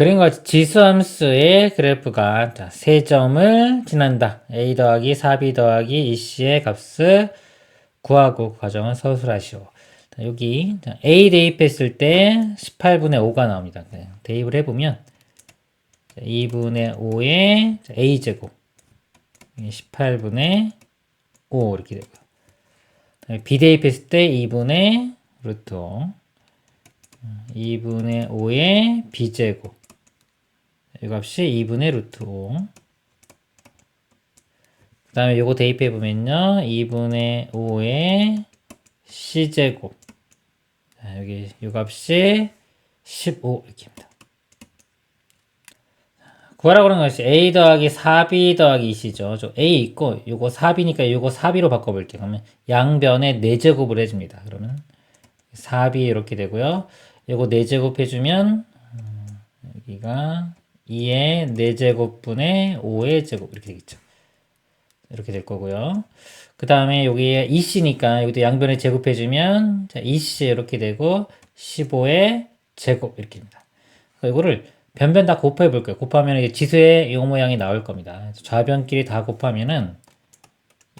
그림과 지수함수의 그래프가 자, 세 점을 지난다. a 더하기 4b 더하기 2c의 값을 구하고 그 과정을 서술하시오. 자, 여기 자, a 대입했을 때 18분의 5가 나옵니다. 네, 대입을 해보면 2분의 5의 a 제곱 18분의 5 이렇게. 그다음에 b 대입했을 때 2분의 루트 5 2분의 5의 b제곱 이 값이 2분의 루트 5. 그 다음에 요거 대입해 보면요. 2분의 5의 c제곱. 자, 여기 요 값이 15 이렇게입니다. 구하라고 그런 것이 a 더하기 4b 더하기 2c죠. 저 a 있고 요거 4b니까 요거 4b로 바꿔 볼게요. 그러면 양변에 4제곱을 해 줍니다. 그러면 4b 이렇게 되고요. 요거 4제곱 해 주면 음, 여기가 2의 4제곱분의 5의 제곱 이렇게 되겠죠. 이렇게 될 거고요. 그 다음에 여기에 2c니까 여기도 양변에 제곱해주면 자, 2c 이렇게 되고 15의 제곱 이렇게입니다. 이거를 변변 다 곱해 볼게요. 곱하면 이게 지수의 이 모양이 나올 겁니다. 좌변끼리 다 곱하면은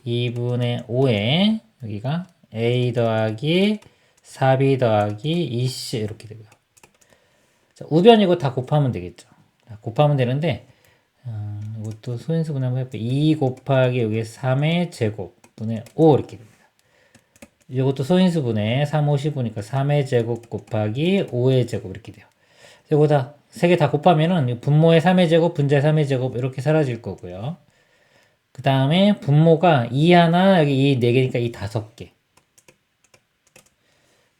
2분의 5에 여기가 a 더하기 4b 더하기 2c 이렇게 되고요. 자, 우변 이거 다 곱하면 되겠죠. 자, 곱하면 되는데 어, 이것도 소인수분 한번 해볼게요. 2 곱하기 여기 3의 제곱 분의 5 이렇게 됩니다. 이것도 소인수분의 3, 5, 15니까 3의 제곱 곱하기 5의 제곱 이렇게 돼요. 이거 다, 세 개 다 곱하면은 분모의 3의 제곱, 분자의 3의 제곱 이렇게 사라질 거고요. 그 다음에 분모가 2 하나, 여기 이 4개니까 이 5개.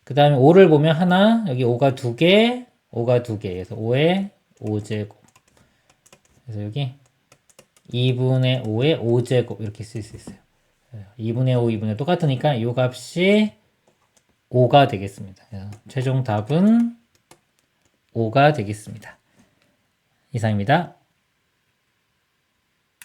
그 다음에 5를 보면 하나, 여기 5가 2개, 5가 2개. 그래서 5의 5제곱. 그래서 여기 2분의 5의 5제곱 이렇게 쓸 수 있어요. 2분의 5, 2분의 똑같으니까 이 값이 5가 되겠습니다. 최종 답은 5가 되겠습니다. 이상입니다.